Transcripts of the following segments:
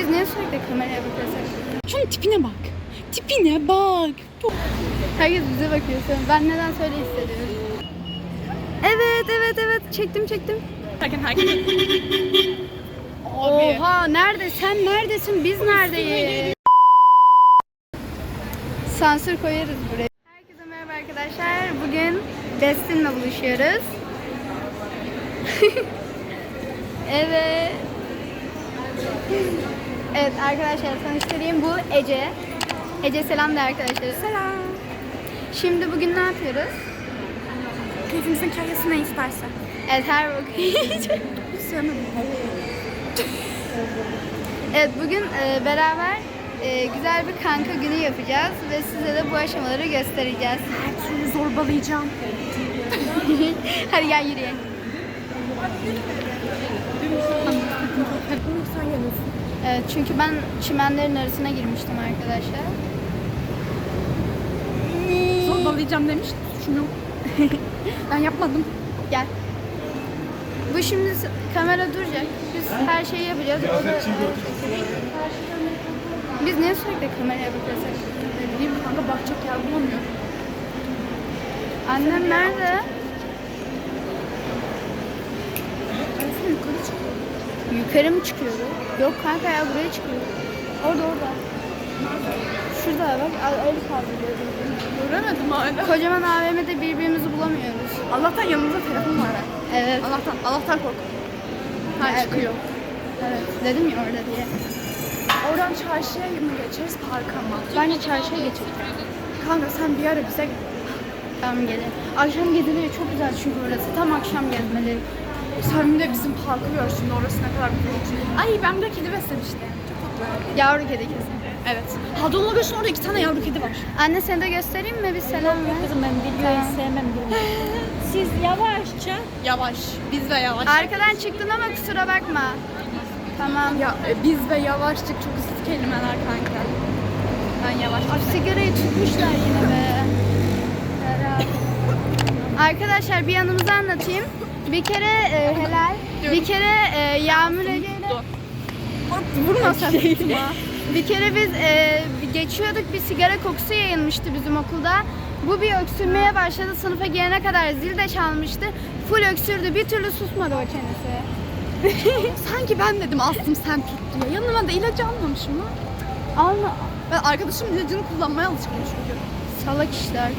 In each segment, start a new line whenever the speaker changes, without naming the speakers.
Biz niye sürekli kameraya bakıyoruz?
Şunun tipine bak. Tipine bak.
Herkes bize bakıyor. Ben neden söyle hissediyorum. Evet evet evet çektim çektim.
Herkes herkes.
Oha nerede? Sen neredesin? Biz neredeyiz? Sansür koyarız buraya. Herkese merhaba arkadaşlar. Bugün Destin'le buluşuyoruz. evet. Evet arkadaşlar tanıştırayım. Bu Ece. Ece selam de arkadaşlar. Selam. Şimdi bugün ne yapıyoruz?
Keyfimizin kahyası ne isterse.
Evet her
Hiç sevmedim.
Evet bugün e, beraber e, güzel bir kanka günü yapacağız ve size de bu aşamaları göstereceğiz.
Her türlü zorbalayacağım.
Hadi gel yürüyelim.
Sen yanıyorsun.
Evet çünkü ben çimenlerin arasına girmiştim arkadaşlar.
Zorbalayacağım demiş. Şunu. ben yapmadım.
Gel. Bu şimdi kamera duracak. Biz her şeyi yapacağız. O da Biz niye sürekli kameraya bakıyoruz?
Ne bileyim kanka bakacak yer bulamıyor.
Annem nerede?
Arasına yukarı çıkıyor.
Yukarı mı çıkıyor? Yok kanka ya buraya çıkıyor. Orada orada. Şurada bak öyle kaldırıyor.
Göremedim hala.
Kocaman AVM'de birbirimizi bulamıyoruz.
Allah'tan yanımızda telefon var. ha.
Evet.
Allah'tan, Allah'tan kork. Ha
Evet.
çıkıyor.
Evet. Dedim ya orada diye.
Oradan çarşıya mı geçeriz parka mı?
Bence çarşıya geçelim.
Kanka sen bir ara bize
Tamam gelin. Akşam gezileri çok güzel çünkü orası. Tam akşam gezmeleri.
Sen bir de bizim parkı görsün orası ne kadar büyük. Ay ben de kedi beslemiştim.
Yavru kedi kesin.
Evet. Hadonla görsün orada iki tane yavru kedi var.
Anne seni de göstereyim mi? Bir selam ver.
Kızım ben videoyu
Tamam.
sevmem diyorum. Siz yavaşça
Yavaş. Biz ve yavaş.
Arkadan çıktın ama kusura bakma. Tamam.
Ya e, biz ve yavaşçık çok ısit kelimeler kanka. Ben yavaş.
Ay, sigarayı tutmuşlar yine be. Arkadaşlar bir yanımızı anlatayım. Bir kere e, helal. Bir kere e, Yağmur Ege'yle
Vurma sen.
bir kere biz e, geçiyorduk bir sigara kokusu yayılmıştı bizim okulda. Bu bir öksürmeye başladı. Sınıfa gelene kadar zil de çalmıştı. Full öksürdü. Bir türlü susmadı o çenesi.
Sanki ben dedim astım sen tut diye. Yanıma da ilacı almamışım lan.
Alma.
Ben arkadaşımın ilacını kullanmaya alışkınım çünkü.
Salak işler.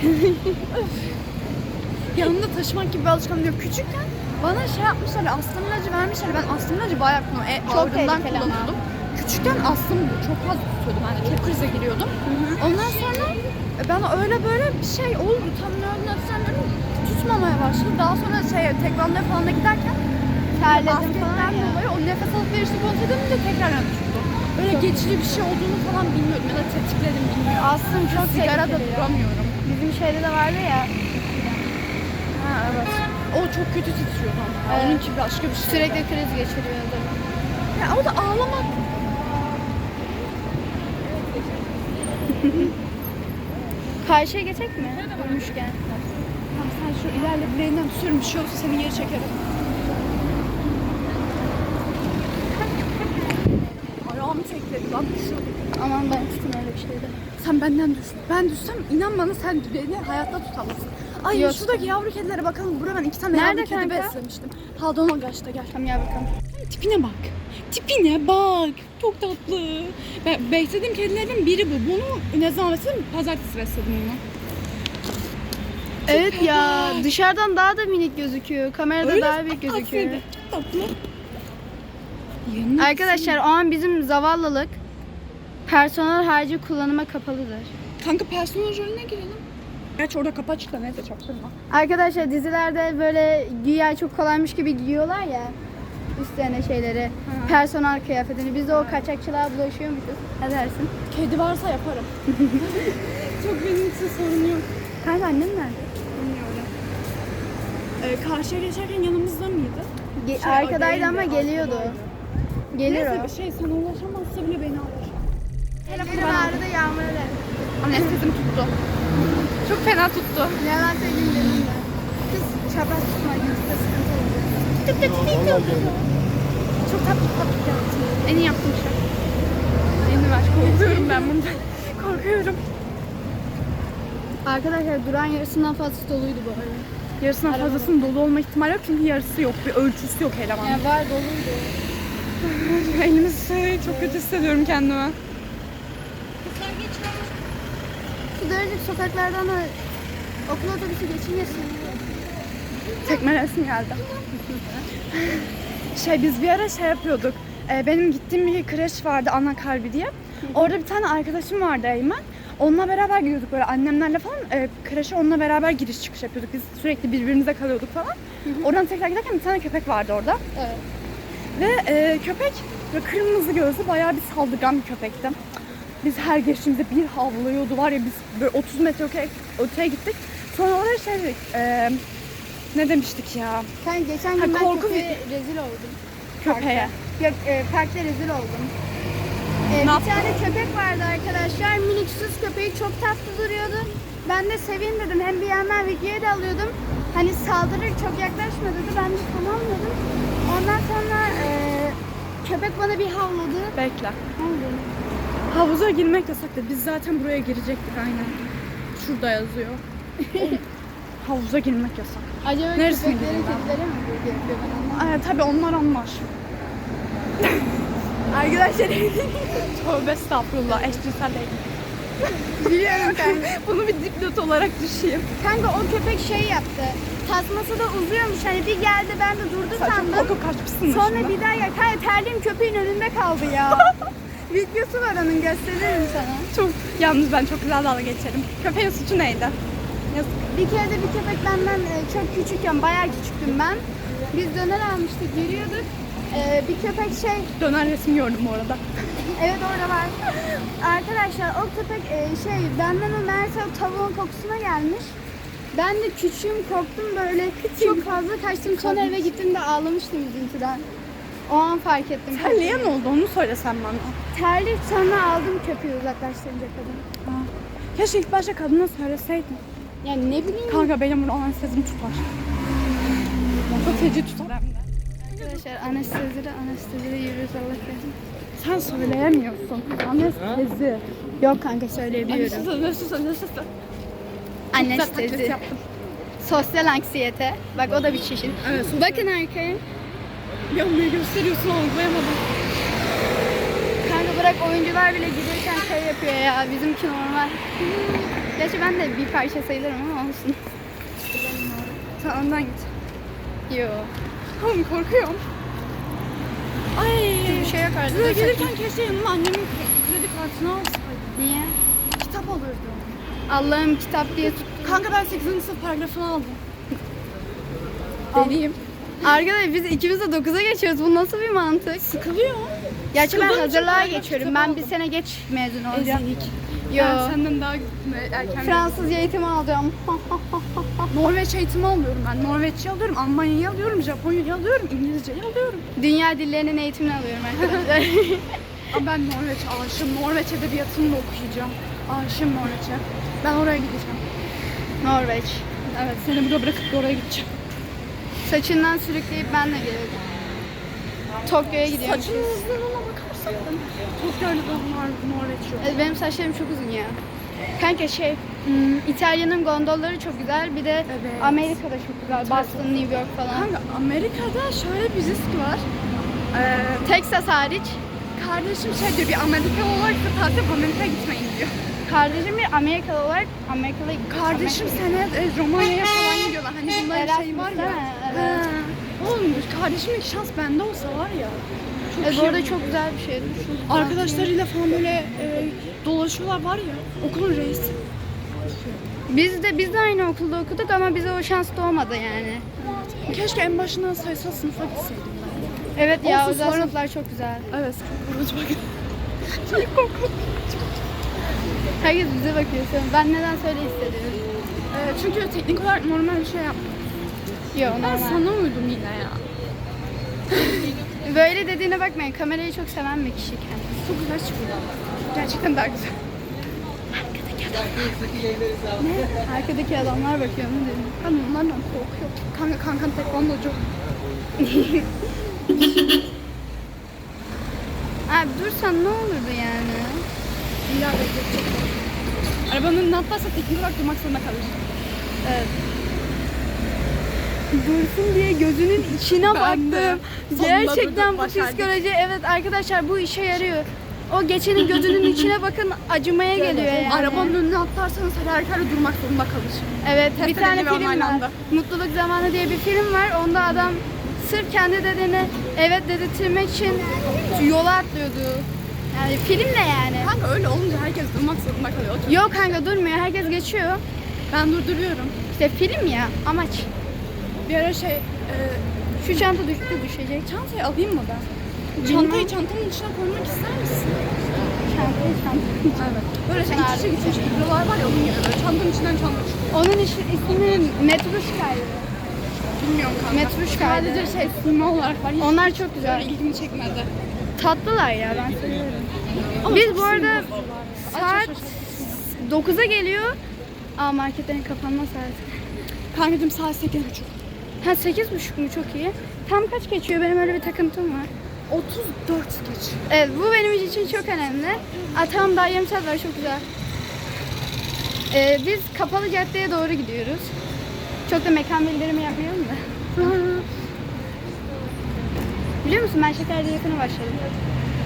Yanımda taşımak gibi bir alışkanlığım yok. Küçükken bana şey yapmışlar, astım ilacı vermişler. Ben astım ilacı bayağı kullanıyordum. E,
Çok
ağrımdan
tehlikeli ama.
kullanıyordum. Küçükken astım çok fazla tutuyordum. Yani çok krize giriyordum. Ondan sonra e, bana öyle böyle bir şey oldu. Tam ne olduğunu hatırlamıyorum. Tutmamaya başladı. Daha sonra şey tekvandoya falan da giderken
Terledim
basketten
falan ya.
dolayı o nefes alıp verişli kontrol edince tekrar tuttu. Öyle geçici bir şey olduğunu falan bilmiyordum ya da tetikledim bilmiyorum.
Aslında çok
Sigara da
tehlikeli ya.
duramıyorum.
Bizim şeyde de vardı ya.
Ha evet. O çok kötü titriyordu ama.
Evet.
Onunki başka bir şey.
Sürekli kriz geçiriyordu.
Ya o da ağlamak.
Karşıya geçecek mi? Durmuşken.
Tamam sen şu ilerle bileğinden bir şey olursa seni geri çekerim. Ayağımı tekledi lan düşüyordum.
Aman ben tutun öyle bir şeyde.
Sen benden düş. Ben düşsem inan bana sen beni hayatta tutamazsın. Ay
Yok.
şuradaki yavru kedilere bakalım. Burada ben iki tane
Nerede
yavru kedi
kanka?
beslemiştim. Hadonagaş'ta gel.
Tamam gel bakalım.
Tipine bak. Tipine bak. Çok tatlı. Ben beslediğim kedilerin biri bu. Bunu ne zaman besledim? Pazartesi besledim onu.
Evet ya dışarıdan daha da minik gözüküyor. Kamerada
Öyle
daha büyük gözüküyor.
aslında Çok tatlı. Yanına
Arkadaşlar o an bizim zavallılık personel harcı kullanıma kapalıdır.
Kanka personel rolüne girelim. Gerçi orada kapı açık da neyse çaktırma.
Arkadaşlar dizilerde böyle güya çok kolaymış gibi giyiyorlar ya üstlerine şeyleri. Personel kıyafetini. Biz de o kaçakçılığa bulaşıyormuşuz. Ne dersin?
Kedi varsa yaparım. Çok benim için sorun yok.
Kanka annem nerede?
Bilmiyorum. Ee, karşıya geçerken yanımızda mıydı?
Ge-
Şey,
arkadaydı ama geliyordu. Gelir
Neyse
o.
bir şey sana ulaşamazsa bile beni alır.
Benim ağrıda yağmur eder.
Anestesim tuttu. Çok fena tuttu.
Yalan söyleyeyim dedim de. Kız çapraz tutma yoksa sıkıntı olur. Tık tık tık tık tık.
Çok tatlı tatlı yaptım. En iyi yaptığım şey. şeyini ver. Korkuyorum ben bundan. Korkuyorum.
Arkadaşlar duran yarısından fazlası doluydu bu arada.
Yarısından fazlasının dolu olma ihtimali yok çünkü yarısı yok. Bir ölçüsü yok elemanın.
Yani var doluydu.
Elimiz şey, çok kötü hissediyorum kendimi.
Daracık sokaklardan da okul otobüsü geçinmesin.
Tekmelesim geldi. şey biz bir ara şey yapıyorduk. Ee, benim gittiğim bir kreş vardı ana kalbi diye. Orada bir tane arkadaşım vardı Eymen. Onunla beraber gidiyorduk böyle annemlerle falan. E, kreşe onunla beraber giriş çıkış yapıyorduk. Biz sürekli birbirimize kalıyorduk falan. Oradan tekrar giderken bir tane köpek vardı orada.
Evet.
Ve e, köpek böyle kırmızı gözlü bayağı bir saldırgan bir köpekti. Biz her geçtiğimizde bir havlıyordu var ya biz böyle 30 metre öteye, öteye gittik. Sonra oraya şey dedik, e, ne demiştik ya
Sen geçen
Ha,
gün ben
korku
köpeğe rezil oldum.
köpeğe.
Yok e, parkta rezil oldum. E,
Ne
bir
yaptın?
tane köpek vardı arkadaşlar. Minik süs köpeği çok tatlı duruyordu. Ben de seveyim dedim. Hem bir yandan videoya da alıyordum. Hani saldırır çok yaklaşma dedi. Ben de tamam dedim. Ondan sonra e, köpek bana bir havladı.
Bekle.
Ne oldu?
Havuza girmek yasaktı. Biz zaten buraya girecektik aynen. Şurada yazıyor. Havuza girmek yasak.
Acaba
Neresine
köpeklere,
gideyim ben?
kedilere mi yapıyor ben
tabii onlar anlar.
Arkadaşlar
Tövbe estağfurullah. Eşcinsel değil.
biliyorum kanka.
Bunu bir dipnot olarak düşeyim.
Kanka o köpek şey yaptı. Tasması da uzuyormuş. Hani bir geldi ben de durdu
Sen çok
sandım.
korkup kaçmışsın
Sonra
başımda.
bir daha ya kanka terliğim köpeğin önünde kaldı ya. Videosu var onun gösteririm sana.
Çok, yalnız ben çok güzel dalga geçerim. Köpeğin suçu neydi? Yazık.
Bir kere de bir köpek benden e, çok küçükken, bayağı küçüktüm ben. Biz döner almıştık, yürüyorduk. E, bir köpek şey,
Döner resmi gördüm bu arada.
evet orada var. Arkadaşlar o köpek e, şey, benden o meğerse o tavuğun kokusuna gelmiş. Ben de küçüğüm, korktum böyle çok fazla kaçtım. Sonra eve gittim de ağlamıştım üzüntüden. O an fark ettim.
Terliğe ne oldu onu söylesen bana.
Terlik sonra aldım köpeği uzaklaştırınca kadın.
Aa, Keşke ilk başta kadına söyleseydin.
Yani ne bileyim.
Kanka benim bunu anestezim tutar. Çok feci tutar hem de.
Arkadaşlar anestezide anestezide yürüyoruz Allah korusun.
Sen söyleyemiyorsun. Anestezi.
Yok kanka söyleyebiliyorum.
Anestezi, anestezi, anestezi.
Anestezi. Sosyal anksiyete. Bak o da bir çeşit.
Evet, sosyal-
Bakın arkaya.
Ya ne gösteriyorsun algılayamadım.
Bırak oyuncular bile giderken şey yapıyor ya. Bizimki normal. Gerçi ben de bir parça sayılırım ama olsun.
Sen önden git.
Yo.
Oğlum korkuyorum. Ay.
Bir şey yok arada.
Buraya gelirken keşke yanıma annemin kredi kartını alsaydım.
Niye?
Kitap alırdım.
Allah'ım kitap diye tut.
Kanka ben 8. sınıf paragrafını aldım.
Al.
Deneyeyim.
Arkadaşlar biz ikimiz de 9'a geçiyoruz. Bu nasıl bir mantık?
Sıkılıyor.
Gerçi ben hazırlığa geçiyorum. Ben bir sene geç mezun olacağım.
Ezik.
Yo.
Ben senden daha erken
Fransızca eğitimi alacağım.
Norveç eğitimi alıyorum ben. Norveççe alıyorum, Almanya'yı alıyorum, Japonya'yı alıyorum, İngilizceyi alıyorum.
Dünya dillerinin eğitimini alıyorum arkadaşlar.
Ama ben Norveç aşığım. Norveç edebiyatını da okuyacağım. Aşığım Norveç'e. Ben oraya gideceğim.
Norveç.
Evet, seni burada bırakıp oraya gideceğim.
Saçından sürükleyip ben de gelirim. Tokyo'ya gidiyorum.
Saçının uzunluğuna bakarsan çok öyle var Norveç yok.
Evet, Benim saçlarım çok uzun ya. Kanka şey, hmm, İtalya'nın gondolları çok güzel. Bir de
Evet.
Amerika'da çok güzel. Boston, New York falan.
Kanka Amerika'da şöyle bir risk var. Ee,
Texas hariç.
kardeşim şey diyor, bir Amerikalı olarak da tatil Amerika'ya gitmeyin diyor.
Kardeşim bir Amerikalı olarak Amerikalı
Kardeşim sene e, Romanya'ya falan gidiyorlar. Hani bunların şey var ya.
Evet.
Ha. Oğlum kardeşimin şans bende olsa var ya. Çok iyi
bu arada
olur.
çok güzel bir şey. Düşün.
Arkadaşlarıyla falan böyle e, dolaşıyorlar var ya. Okulun reisi.
Biz de biz de aynı okulda okuduk ama bize o şans doğmadı yani.
Keşke en başından sayısal sınıfa gitseydim ben.
Evet ya
Olsun,
özel
sonra-
sınıflar çok güzel.
Evet. Korkunç bak. Çok korkunç.
Herkes bize bakıyor. Ben neden söyle hissediyorum.
E, çünkü teknik olarak normal bir şey yaptım.
Yok
Ben
normal.
sana uydum yine ya.
Böyle dediğine bakmayın. Kamerayı çok seven bir kişi kendisi.
Çok güzel çıkıyor. Gerçekten daha güzel.
Arkadaki adamlar bakıyor mu dedim.
Ben onlardan korkuyorum. Kanka kankan tekvandocu.
Abi dur dursan ne olurdu yani?
İlla bekleyecek. Arabanın önüne atlarsa teknik olarak durmak zorunda kalır.
Evet. Dursun diye gözünün içine
Ben
baktım. Gerçekten bu
başardık.
psikoloji evet arkadaşlar bu işe yarıyor. O geçenin gözünün içine bakın acımaya geliyor yani.
Arabanın önüne atlarsanız her halükarda durmak zorunda kalır.
Evet bir
Testere
tane film var.
anda.
Mutluluk Zamanı diye bir film var. Onda adam sırf kendi dediğini evet dedirtmek için yola atlıyordu. Yani film ne yani?
Kanka öyle olunca herkes durmak zorunda kalıyor.
Yok kanka durmuyor. Herkes geçiyor.
Ben durduruyorum.
İşte film ya amaç.
Bir ara şey, e,
Şu çanta düştü düşecek.
çantayı alayım mı ben? Çantayı çantanın içine koymak ister misin?
Çantayı çanta.
Evet. Böyle şey iç içe gitmiş videolar var ya onun gibi böyle çantanın içinden çanta çıkıyor.
Onun işi, ismi Metruşka'ydı.
Bilmiyorum kanka.
Metruşka'ydı.
Sadece şey sima olarak var. Hiç
Onlar çok güzel.
ilgimi çekmedi.
Tatlılar ya ben seviyorum.
Ama
Biz bu arada saat
Aç, aç, aç.
9'a geliyor. Aa marketlerin kapanma saati.
Kankacığım saat 8.30.
Ha 8.30 mu çok iyi. Tam kaç geçiyor? Benim öyle bir takıntım var.
34 geç.
Evet bu benim için çok önemli. Aa, tamam daha yarım saat var çok güzel. Ee, biz kapalı caddeye doğru gidiyoruz. Çok da mekan bildirimi yapmayalım da. Biliyor musun ben şekerci yakını başladım.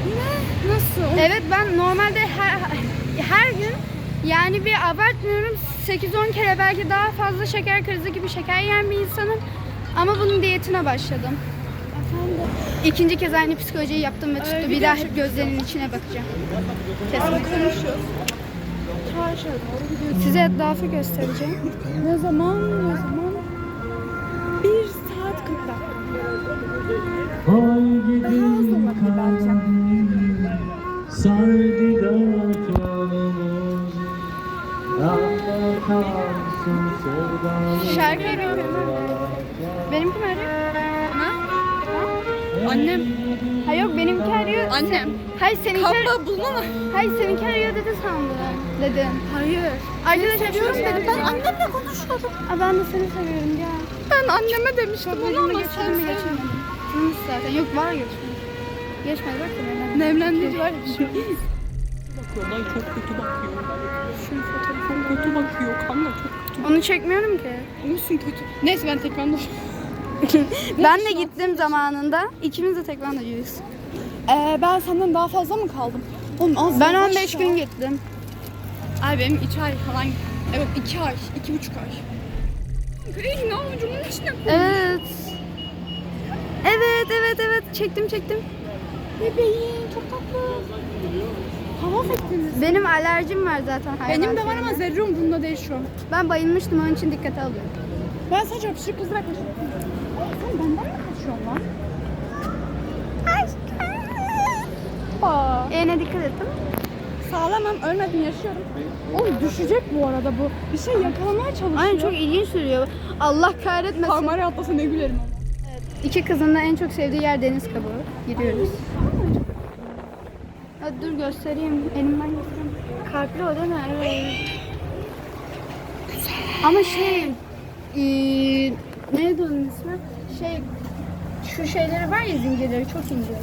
Ne? Nasıl?
Evet ben normalde her, her gün yani bir abartmıyorum 8-10 kere belki daha fazla şeker krizi gibi şeker yiyen bir insanım. Ama bunun diyetine başladım. İkinci kez aynı psikolojiyi yaptım ve tuttu.
Ee,
bir
bir
daha hep gözlerinin içine bakacağım. Kesinlikle.
konuşuyoruz.
Size etrafı göstereceğim.
Ne zaman? Ne zaman? 1 saat 40 dakika. Daha az olabilir bence.
Sardı
Şarkı arıyorum. Benimki mi arıyor?
Annem.
Ha yok benimki arıyor.
Annem.
Hayır seninki arıyor.
Kablo bulsana.
Hayır seninki arıyor dedi sandım. Dedim.
Hayır.
Arkadaşlar
seviyorum
şöyle
dedim. Ben annemle konuşuyordum.
Aa, ben de seni seviyorum ya.
Ben anneme demiştim
elime
ama sen sevmedin.
Kırmızı zaten. Yok var geçmedi. Geçmedi bak da.
Nemlendirici var ya bir şey.
Bakıyorlar çok kötü bakıyor.
Şunun fotoğrafını.
Kötü bakıyor kanka çok kötü.
Onu çekmiyorum ki.
Olsun kötü. Neyse ben tekrar
ben de gittim zamanında. İkimiz de tekvandocuyuz.
Ee, ben senden daha fazla mı kaldım? Oğlum az
Ben
yavaş
15
ya.
gün gittim.
Ay benim 2 ay falan. Evet 2 ay. 2,5 ay. Ey ne avucumun içine koy.
Evet. Evet, evet, evet. Çektim, çektim.
Bebeğim çok tatlı. Hava efektiniz.
Benim alerjim var zaten. hayvan
Benim de var ama zerre umurumda değil şu an.
Ben bayılmıştım onun için dikkate alıyorum.
Ben sadece kaçıyorum. Sen benden mi kaçıyorsun lan? Aa,
Eğne dikkat ettim.
sağlamam ölmedim yaşıyorum. Oğlum düşecek bu arada bu. Bir şey yakalamaya çalışıyor.
Aynen çok ilginç sürüyor. Allah kahretmesin.
Parmağına atlasa ne gülerim ama.
İki kızın da en çok sevdiği yer deniz kabuğu. Gidiyoruz. Hadi dur göstereyim. Elimden göstereyim. Kalpli o değil mi? Evet. Ama şey... eee neydi onun ismi? Şey... Şu şeyleri var ya zincirleri çok ince.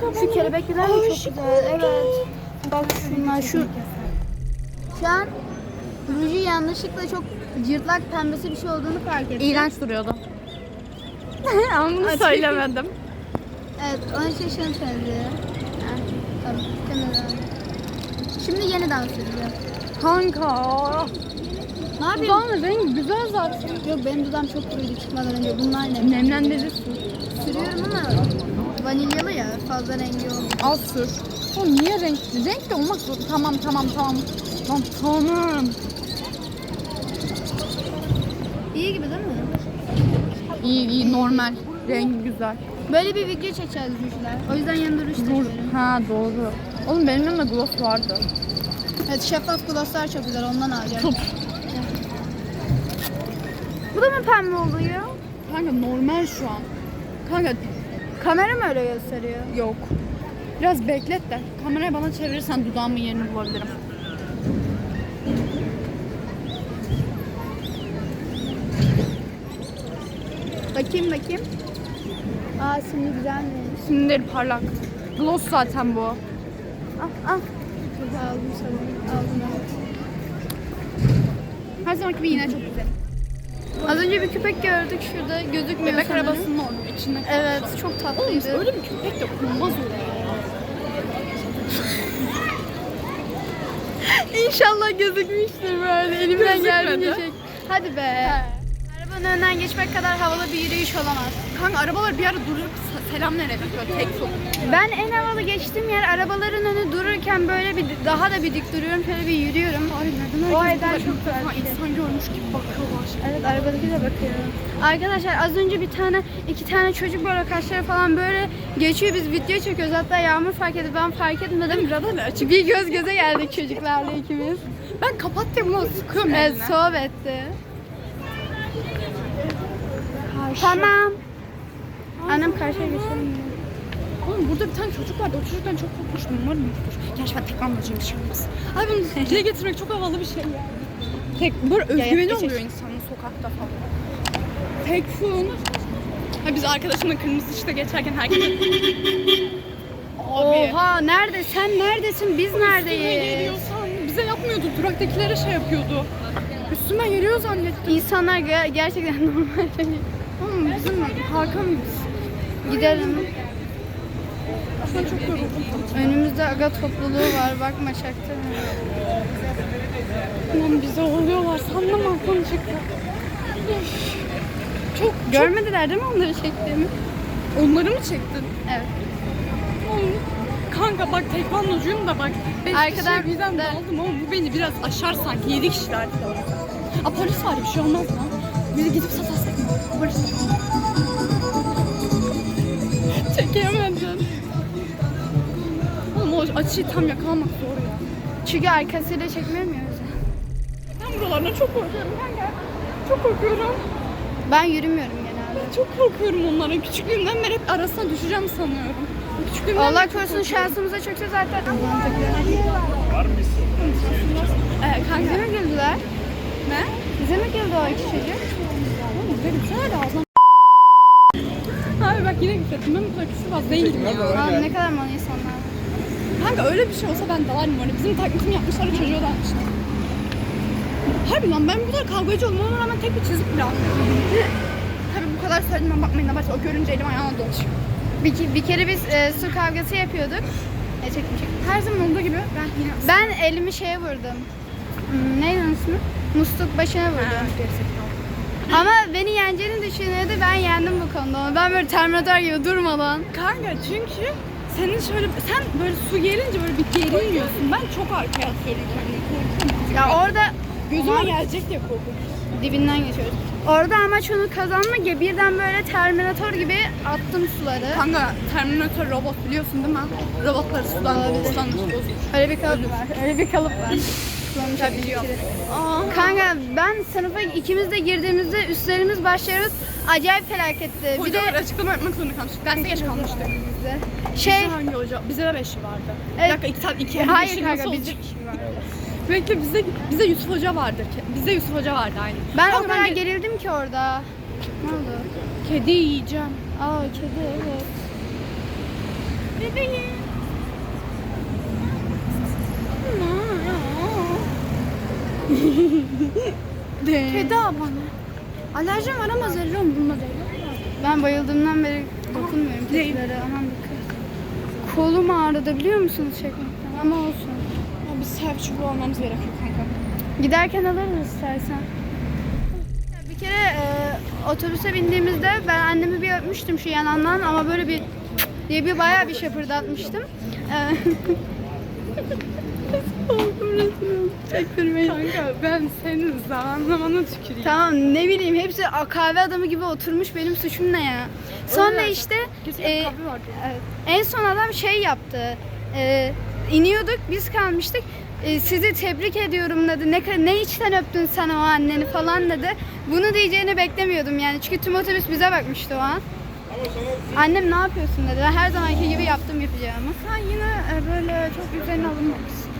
Kanka
Şu kelebekler de çok güzel. Evet. Bak şunlar şu. Şu an ruju yanlışlıkla çok cırtlak pembesi bir şey olduğunu fark ettim.
İğrenç duruyordu. ama bunu
Açık.
söylemedim.
Evet, onun için şunu söyledi. Ha, tamam. Şimdi yeniden süreceğim.
Kanka.
Ne yapıyorsun?
Dudağın rengi güzel zaten.
Yok benim dudağım çok kuruydu çıkmadan önce. Bunlar ne?
Nemlendirici su.
Sürüyorum ama vanilyalı ya fazla rengi olmuyor.
Az sür. Oğlum niye renk? Renk de olmak zor. Tamam tamam tamam. Lan tamam.
İyi gibi değil mi?
İyi iyi normal. Rengi güzel.
Böyle bir video çekeceğiz rujlar. O yüzden yanında ruj taşıyorum.
Ha doğru. Oğlum benim yanımda gloss vardı.
Evet şeffaf glosslar çok güzel ondan alacağım.
Çok.
Bu da mı pembe oluyor?
Kanka normal şu an. Kanka
Kamera mı öyle gösteriyor?
yok. Biraz beklet de. Kamerayı bana çevirirsen dudağımın yerini bulabilirim.
Bakayım bakayım. Aa şimdi güzelmiş.
Sinirleri parlak. Gloss zaten bu.
Al al. Şurada aldım sana. Aldım.
Her zamanki gibi yine çok güzel.
Az önce bir köpek gördük şurada gözükmüyor
Bebek
sanırım.
arabasının orada içinde.
Evet çok tatlıydı.
Öyle bir köpek de olmaz öyle.
İnşallah gözükmüştür böyle elimden geldiğince çek. Hadi be. Arabanın önünden geçmek kadar havalı bir yürüyüş olamaz.
Kanka arabalar bir ara durup se- selam verelim böyle tek sok.
Ben en havalı geçtiğim yer arabaların önü dururken böyle bir daha da bir dik duruyorum. Şöyle bir yürüyorum.
Ay neden
O eden
bu kadar
çok güzel şey.
insan görmüş gibi bakıyorlar.
Evet arabadaki de bakıyorum. Arkadaşlar az önce bir tane iki tane çocuk böyle kaşları falan böyle geçiyor biz video çekiyoruz hatta Yağmur fark etti ben fark etmedim.
Radar açık.
Bir göz göze geldik çocuklarla ikimiz.
Ben kapat diye bunu sıkıyorum
Evet
eline.
sohbetti. Tamam. Annem karşıya geçelim.
Oğlum burada bir tane çocuk vardı. O çocuktan çok korkmuştum. Umarım yoktur. Gerçi ben tekvandocuğum bir şey olmaz. Ay bunu dile getirmek çok havalı bir şey ya. Tek, böyle özgüveni oluyor insanın sokakta falan. Tekfun. Ha biz arkadaşımla kırmızı ışıkta geçerken herkes... Abi.
Oha nerede? Sen neredesin? Biz
Üstüme
neredeyiz?
geliyorsan bize yapmıyordu. Duraktakilere şey yapıyordu. Üstüme geliyor zannettim.
İnsanlar ge- gerçekten normal değil.
Oğlum bizim Hakan
Gidelim.
Ben çok yoruldum.
Önümüzde aga topluluğu var. Bakma çaktırma.
Lan bize oluyorlar. Sandım aklım çıktı. Çok,
Görmediler değil mi onları çektiğimi?
Onları mı çektin?
Evet.
Oğlum, Kanka bak tekvandocuyum da bak. Beş
Arkadan-
kişiye birden
da-
daldım ama bu beni biraz aşar sanki. Yedi kişiler falan. Aa polis var bir şey olmaz lan. Bizi gidip satasak mı? Polis Çekemedim. Oğlum o açıyı tam yakalamak zor ya.
Çünkü arkasıyla çekmiyoruz.
Ben buralardan çok korkuyorum kanka. Çok korkuyorum.
Ben yürümüyorum genelde.
Çok korkuyorum onların. Küçüklüğümden beri hep arasına düşeceğim sanıyorum. Küçüklüğümden
Allah
beri çok
korusun
korkuyorum.
şansımıza çökse zaten.
Ee, kanka.
Bize mi güldüler?
Ne?
Bize mi güldü o iki çocuk?
Oğlum böyle ağzına Abi bak yine gittim. Ben bu kadar küfürbaz değilim ya.
Aa, ne kadar mal insanlar.
Kanka öyle bir şey olsa ben dalarım öyle. Bizim taklitimi yapmışlar çocuğa dalmışlar. Harbi lan ben bu kadar kavgacı olmama rağmen tek bir çizik bile atmıyorum. Tabii bu kadar söylediğime bakmayın da başta o görünce elim ayağıma dolaşıyor.
Bir, bir kere biz e, su kavgası yapıyorduk. E, çektim çektim.
Her zaman olduğu gibi ben yine...
Ben elimi şeye vurdum. Hmm, neydi onun ismi? Musluk başına vurdum. Ama beni yeneceğini düşünüyordu. Ben yendim bu konuda. onu. Ben böyle Terminator gibi durmadan.
Kanka çünkü senin şöyle sen böyle su gelince böyle bir gerilmiyorsun. Ben çok arkaya. Korkuyorum.
Ya orada
Gözüme gelecek diye korkuyorum.
dibinden geçiyoruz. Orada amaç onu kazanmak ya birden böyle Terminator gibi attım suları.
Kanka Terminator robot biliyorsun değil mi? Robotları sudan sudan bozmuş.
Öyle bir kalıp var. Öyle bir kalıp var.
Biliyorum. Aa.
Kanka ben sınıfa ikimiz de girdiğimizde üstlerimiz başlarımız acayip felaketti. Bir
Hocalar
de
açıklama yapmak zorunda kalmıştık. Derse geç kalmıştık.
bize.
Şey
Şey
hangi hoca? Bize de beşi vardı.
Evet.
Bir dakika iki saat iki.
hayır
beşi
kanka
nasıl
biz
olacak? Bekle bize bize Yusuf Hoca vardı. Bize Yusuf Hoca vardı aynı.
ben o
Kanka
kadar
ge-
gerildim ki orada. Ne oldu?
kedi yiyeceğim.
Aa kedi evet.
Bebeğim. Kedi bana. Alerjim var ama zerre umurumda değil.
Ben bayıldığımdan beri dokunmuyorum kedilere. Aman dikkat. Kolum ağrıdı biliyor musunuz çekmekten? Ama olsun.
Servis çubuğu almamız gerekiyor kanka.
Giderken alırız istersen. Bir kere e, otobüse bindiğimizde ben annemi bir öpmüştüm şu yanından ama böyle bir diye bir bayağı bir şapırdatmıştım. E. Çektirmeyin.
Kanka ben senin zamanlamana tüküreyim.
Tamam ne bileyim hepsi kahve adamı gibi oturmuş benim suçum ne ya. Sonra işte e, en son adam şey yaptı. E, iniyorduk biz kalmıştık. E, sizi tebrik ediyorum dedi. Ne ne içten öptün sen o anneni falan dedi. Bunu diyeceğini beklemiyordum yani. Çünkü tüm otobüs bize bakmıştı o an. Annem ne yapıyorsun dedi. Ben her zamanki gibi yaptım yapacağımı.
Sen yine e, böyle çok üzerine alınmamışsın.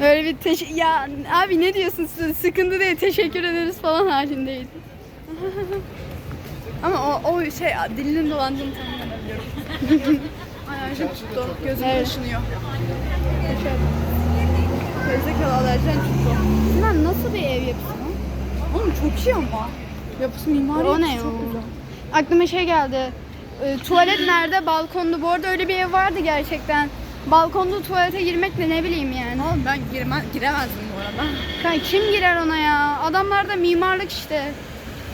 Böyle bir teş- ya abi ne diyorsun Sı- sıkıntı değil teşekkür ederiz falan halindeydi.
Ama o, o şey dilinin dolandığını tahmin edebiliyorum. alerjim tuttu. Gözüm
Evet.
kaşınıyor. Gerizekalı alerjim tuttu.
Sinan nasıl bir ev yapısı bu?
Oğlum çok iyi ama. Yapısı mimari
O ne
güzel.
Aklıma şey geldi. Ee, tuvalet nerede? Balkonda. Bu arada öyle bir ev vardı gerçekten. Balkonda tuvalete girmekle ne bileyim yani.
Oğlum ben gireme, giremezdim bu arada.
Kanka kim girer ona ya? Adamlar da mimarlık işte.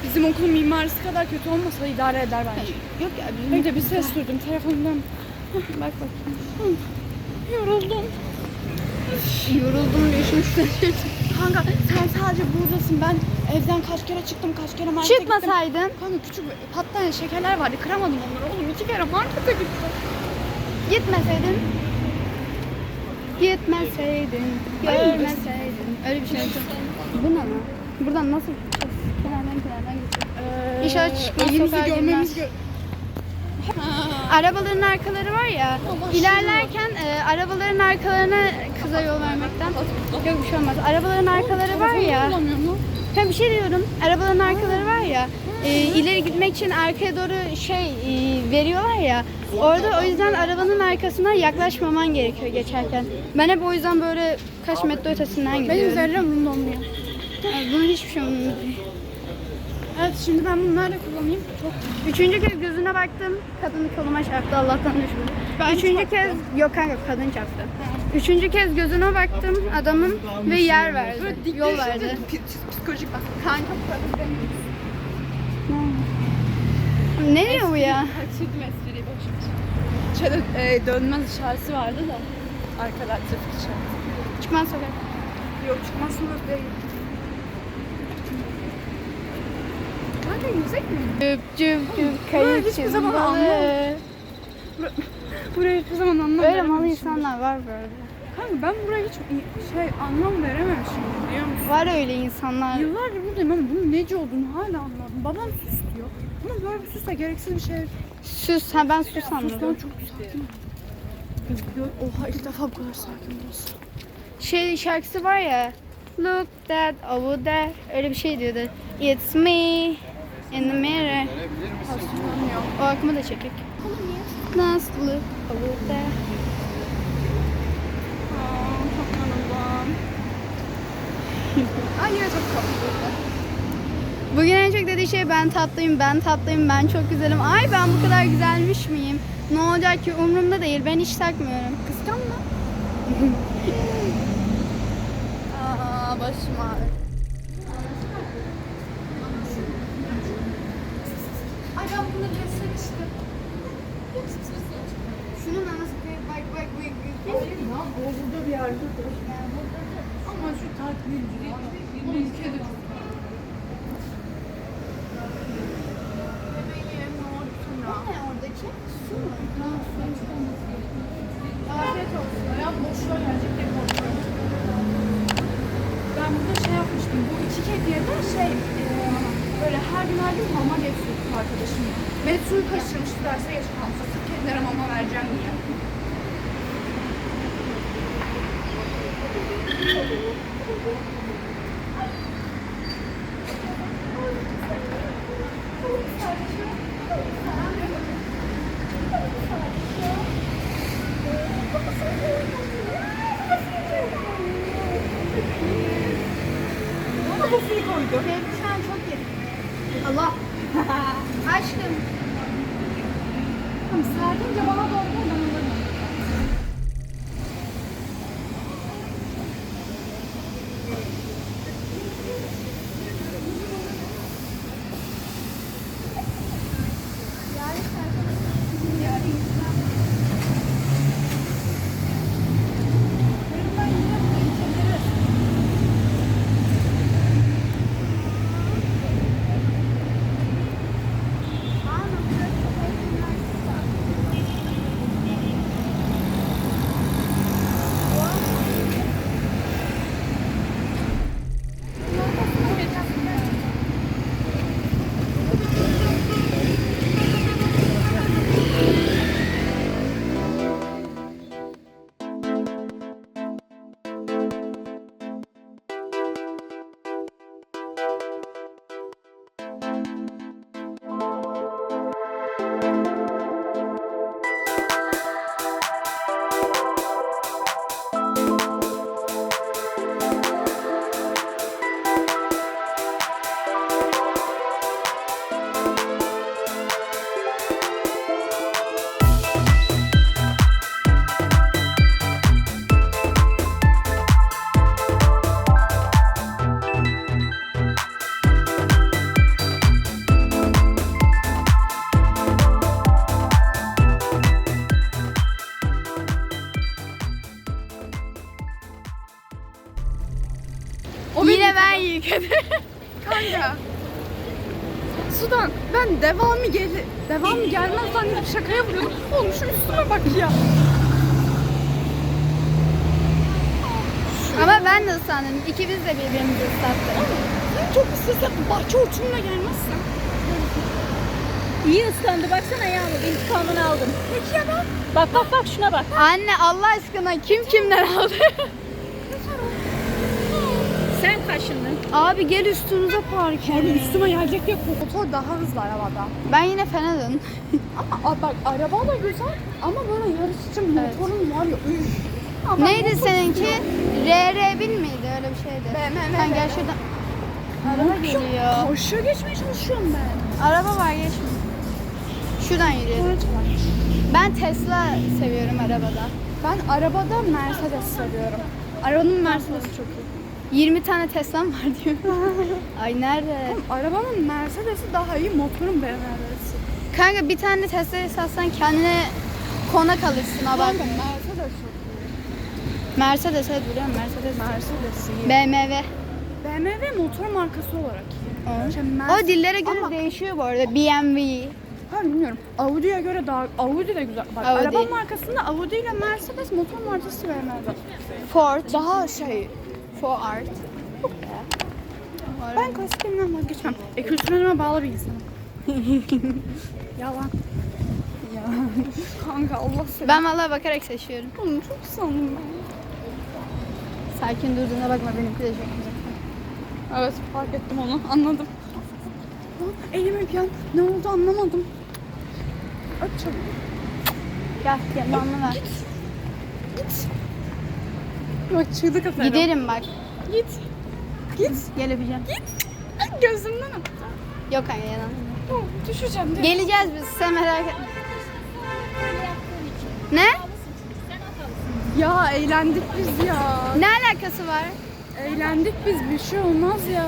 Bizim okulun mimarisi kadar kötü olmasa da idare eder bence.
Yok ya bizim...
Bekle bir ses duydum telefonumdan.
Bak bak.
Yoruldum.
Yoruldum düşmüştüm.
Kanka sen sadece buradasın. Ben evden kaç kere çıktım, kaç kere markete gittim.
Çıkmasaydın.
Kanka küçük patlayan şekerler vardı. Kıramadım onları. Oğlum iki kere markete gittim.
Gitmeseydin. Gitmeseydin. Görmeseydin. Öyle bir şey yok. Bu ne lan? Buradan nasıl gideceğiz? Kenardan kenardan gideceğiz. İnşallah çıkmaz,
Elimizi
sokağa
görmemiz gö-
Arabaların arkaları var ya. İlerlerken e, arabaların arkalarına kıza yol vermekten. Yok bir şey olmaz. Arabaların arkaları var ya. Ben bir şey diyorum. Arabaların arkaları var ya. E, ileri gitmek için arkaya doğru şey e, veriyorlar ya. Orada o yüzden arabanın arkasına yaklaşmaman gerekiyor geçerken. Ben hep o yüzden böyle kaç metre ötesinden
Benim
gidiyorum.
zerre umurumda olmuyor.
Yani bunun hiçbir şey umurumda değil.
Evet şimdi ben nerede kullanayım? Çok
Üçüncü kez gözüne baktım. Kadın koluma çarptı. Allah'tan düşmedi.
Ben
Üçüncü kez yok kanka kadın çarptı. Üçüncü kez gözüne baktım adamın ve yer verdi.
böyle
Yol verdi.
psikolojik bak. Kanka kadın.
Ne diyor bu ya?
Kaçırdım espriyi boşver. Şöyle e, dönmez işareti vardı da. Arkadan trafik işareti.
Çıkmaz sokak.
Yok çıkmazsınız değil. Kanka yüzek mi?
Cüp cüp cüp kayık
hiçbir zaman anlamadım. Burayı hiçbir zaman anlam
Böyle malı insanlar var böyle.
Kanka ben buraya hiç şey anlam verememişim biliyor musun?
Var öyle insanlar.
Yıllardır buradayım ama bunun nece olduğunu hala anlamadım. Babam sus diyor. Ama böyle bir sus da gereksiz bir şey.
Süs. Ha ben
Sustan
anladım.
çok sakin. Oha ilk defa bu kadar sakin burası.
Şey şarkısı var ya. Look that over there. Öyle bir şey diyordu. It's me in the mirror.
Hatırlamıyor.
O akımı da çekek. Nasıl there.
Aa, çok. Ay yine çok tatlı.
Bugün en çok dediği şey ben tatlıyım, ben tatlıyım, ben çok güzelim. Ay ben bu kadar güzelmiş miyim? Ne olacak ki umurumda değil. Ben hiç takmıyorum.
Kıskanma. Aa başım ağrıyor. Ben bunu kesmek istedim.
Şunun anası bak bak bak.
Lan o burada bir yerde dur. Ama şu taklitçi bu ülkede çok
oradaki? Su mu?
Afiyet olsun. Ya boş ver gerçekten boş ver. Ben burada şey yapmıştım. Bu iki kediye de böyle her gün her gün mama getiriyorduk arkadaşımla. Beni suyu kaçırmıştı derse. Sırf kedilere mama vereceğim diye.
De birbirimizi ıslattık.
Sen çok ıssızsa bahçe hortumuna gelmezsen.
İyi ıslandı. Baksana Yağmur. İntikamını aldım.
Peki ya ben?
Bak bak bak şuna bak.
Anne Allah aşkına kim kimden aldı?
Sen kaşındın.
Abi gel üstümüze park
Abi
et.
üstüme gelecek yok. Motor daha hızlı arabada.
Ben yine fena dön.
Ama a- bak araba da güzel ama böyle yarış için
Evet.
motorun var ya üf. Ama
Neydi seninki? RR1000 miydi? Öyle bir şeydi.
BMW.
Sen gel şuradan. Araba geliyor.
Karşıya geçmeye çalışıyorum ben.
Araba var geçme. Şuradan yürüyelim. Ben Tesla seviyorum arabada.
Ben arabada Mercedes seviyorum. Arabanın Mercedes'i çok iyi.
20 tane Tesla'm var diyor. Ay nerede?
Oğlum, arabanın Mercedes'i daha iyi, motorun BMW'si.
Kanka bir tane Tesla'yı satsan kendine konak alırsın ha bak.
Kanka Mercedes çok iyi.
Mercedes evet biliyorum Mercedes.
Mercedes iyi.
BMW.
BMW motor markası olarak iyi. Şey,
O dillere göre
Ama-
değişiyor bu arada. BMW.
Ben bilmiyorum. Audi'ye göre daha Audi de güzel. Bak
Audi.
araba markasında Audi ile Mercedes motor markası BMW.
Ford.
Daha şey
Ford.
Ben klasiklerimden vazgeçmem. E kültürlerime bağlı bir insanım. Yalan. Ya. Kanka Allah seni.
Ben valla bakarak seçiyorum.
Oğlum çok sandım ben.
Sakin durduğuna bakma benimki de çok güzel.
Evet fark ettim onu anladım. Bir an ne oldu anlamadım. Öp çabuk.
Gel gel bana ver.
Git. Bak çığlık atarım.
Giderim bak.
Git. Git.
Gel öpeceğim.
Ay, Gözümden öp.
Yok yalan.
Oh, Düşeceğim.
Geleceğiz biz sen merak etme. Ne?
Ya eğlendik biz ya.
Ne alakası var?
Eğlendik biz bir şey olmaz ya.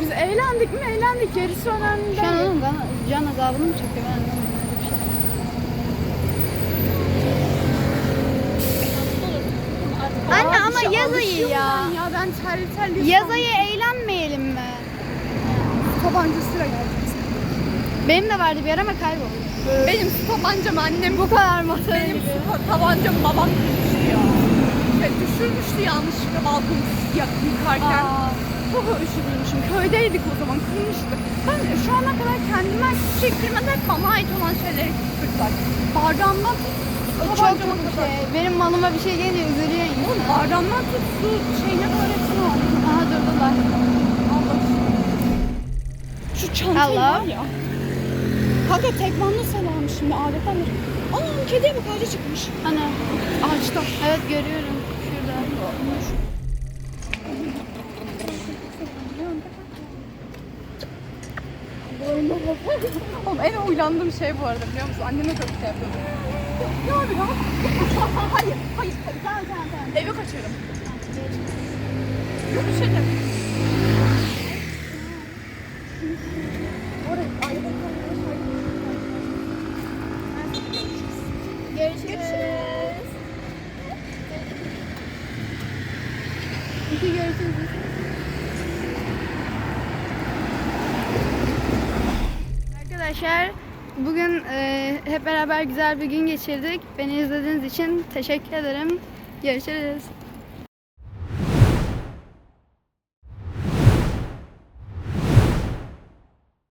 Biz eğlendik mi eğlendik gerisi önemli
Şu an
değil.
oğlum bana can azabını mı çekiyor ben anlamadım öyle bir şey. Anne
Aa,
ama
şey
yaz ayı
alışıyorum
ya.
Ben ya ben terli terli.
Yaz ayı eğlenmeyelim mi?
Tabancasıyla geldim.
Benim de vardı bir ara ama kayboldu.
Benim su tabancam annem
Bu kadar masaya
Benim su tabancam babam düşmüştü ya. Şey, düşürmüştü yanlışlıkla balkonu yak- yıkarken.
Aa,
Çok üşümüşüm. Köydeydik o zaman kırmıştı. Ben şu ana kadar kendime kırmadım. Hep bana ait olan şeyleri kırdılar. Bardağımdan tut.
çok
kadar.
şey. Benim malıma bir şey gelince üzülüyor insan.
Bardağımdan tut su şeyine öğretsin o.
Aha durdular.
Allah. Şu çantayı
Allah.
var ya. Kanka tekmanlı selam şimdi adetten beri. Anam kediye bak ağaca çıkmış.
Ana.
Ağaçta.
Evet görüyorum. Şurada.
Oğlum en uylandığım şey bu arada biliyor musun? Anneme çok şey yapıyorum. Ya, ya abi ya. hayır, hayır. Tamam, tamam, tamam. Eve kaçıyorum. Yok bir şey de. Oraya ayrı
Görüşürüz. İki görüşürüz. Arkadaşlar bugün e, hep beraber güzel bir gün geçirdik. Beni izlediğiniz için teşekkür ederim. Görüşürüz.